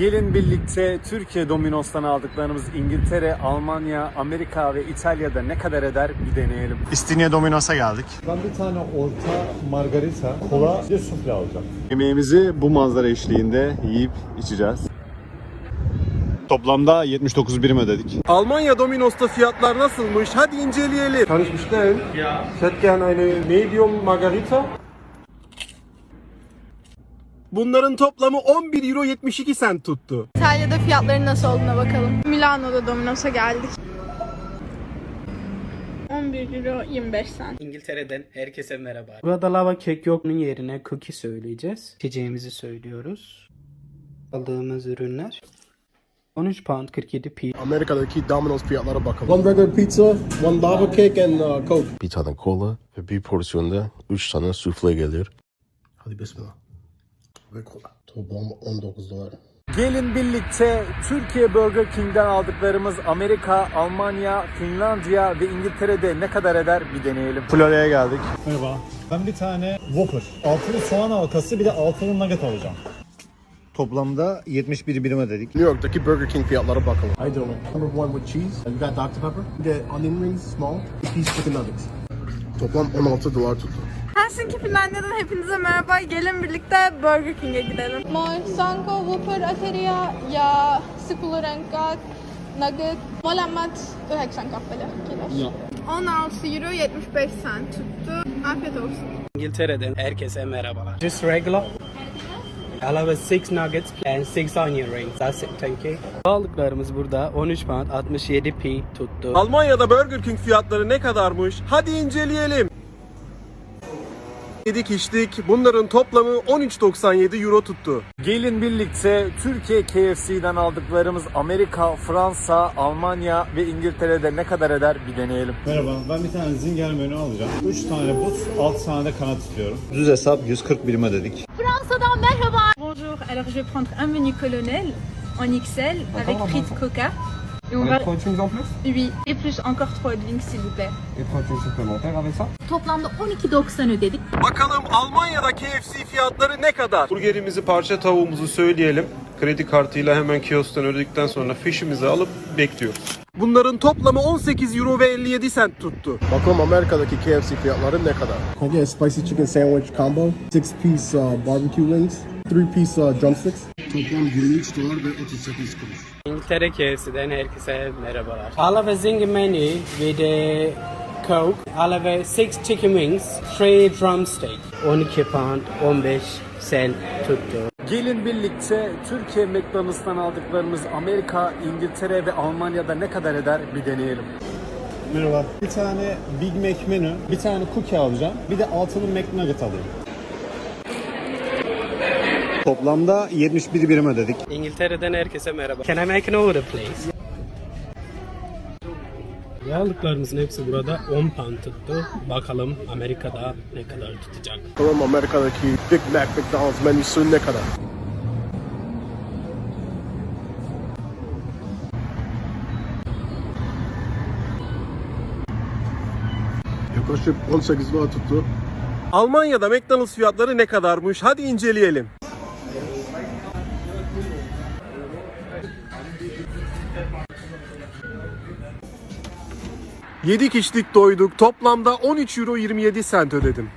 Gelin birlikte Türkiye Domino's'tan aldıklarımız İngiltere, Almanya, Amerika ve İtalya'da ne kadar eder bir deneyelim. İstinye Domino's'a geldik. Ben bir tane orta margarita, kola, de sufle alacağım. Yemeğimizi bu manzara eşliğinde yiyip içeceğiz. Toplamda 79 birim ödedik. Almanya Domino's'ta fiyatlar nasılmış? Hadi inceleyelim. Kann ich bestellen? Ja. Ich hätte gern eine Medium Margarita. Bunların toplamı 11 euro 72 sent tuttu. İtalya'da fiyatların nasıl olduğuna bakalım. Milano'da Domino's'a geldik. 11 euro 25 cent. İngiltere'den herkese merhaba. Burada lava kek yok. Bunun yerine cookie söyleyeceğiz. İçeceğimizi söylüyoruz. Aldığımız ürünler. 13 pound 47 p. Amerika'daki Domino's fiyatlara bakalım. One burger pizza, one lava cake and uh, coke. Bir tane kola ve bir porsiyonda 3 tane sufle geliyor. Hadi bismillah. Ve kola. Toplam 19 dolar. Gelin birlikte Türkiye Burger King'den aldıklarımız Amerika, Almanya, Finlandiya ve İngiltere'de ne kadar eder bir deneyelim. Florya'ya geldik. Merhaba. Ben bir tane Whopper, altılı soğan halkası bir de altılı nugget alacağım. Toplamda 71 birim ödedik. New York'taki Burger King fiyatlara bakalım. I do. Number one with cheese. You got Dr. Pepper. You get onion rings, small. A piece chicken nuggets. Toplam 16 dolar tuttu. Helsinki Finlandiya'dan hepinize merhaba. Gelin birlikte Burger King'e gidelim. Moi Sanko, Whopper, Ateria ja Sipulorenka, Nugget, molemmat 9 kappale kilos. 16 euro 75 cent tuttu. Afiyet olsun. İngiltere'den herkese merhabalar. Just regular. I'll have six nuggets and six onion rings. That's it, thank you. Aldıklarımız burada 13 pound 67 p tuttu. Almanya'da Burger King fiyatları ne kadarmış? Hadi inceleyelim. Yedik içtik. Bunların toplamı 13.97 euro tuttu. Gelin birlikte Türkiye KFC'den aldıklarımız Amerika, Fransa, Almanya ve İngiltere'de ne kadar eder bir deneyelim. Merhaba. Ben bir tane zinger menü alacağım. 3 tane buz, 6 tane de kanat istiyorum. Düz hesap 140 birim ödedik. Fransa'dan merhaba. Bonjour, alors je vais prendre un menu colonel en XL avec frites coca. Et on va... Proteins en plus Oui, et plus encore 3 drinks s'il vous plaît. Et proteins supplémentaires avec ça Toplamda 12.90 ödedik. Bakalım Almanya'da KFC fiyatları ne kadar? Burgerimizi, parça tavuğumuzu söyleyelim. Kredi kartıyla hemen kiosktan ödedikten sonra fişimizi alıp bekliyoruz. Bunların toplamı 18 euro ve 57 sent tuttu. Bakalım Amerika'daki KFC fiyatları ne kadar? Can I get a spicy chicken sandwich combo? Six piece uh, barbecue wings. Three piece uh, drumsticks. Toplam 23 dolar ve 38 kuruş. İngiltere KFC'den herkese merhabalar. A zinger menu with a coke. I'll have a six chicken wings, three drumstick. 12 pound 15 cent tuttu. Gelin birlikte Türkiye McDonald's'tan aldıklarımız Amerika, İngiltere ve Almanya'da ne kadar eder bir deneyelim. Merhaba. Bir tane Big Mac menü, bir tane cookie alacağım. Bir de altılı McNugget alayım. Toplamda 71 birim ödedik. İngiltere'den herkese merhaba. Can I make an order please? Aldıklarımızın hepsi burada 10 pound tuttu. Bakalım Amerika'da ne kadar tutacak. Bakalım Amerika'daki Big Mac McDonald's menüsü ne kadar? Yaklaşık 18 dolar tuttu. Almanya'da McDonald's fiyatları ne kadarmış? Hadi inceleyelim. Yedik içtik doyduk. Toplamda 13 euro 27 sent ödedim.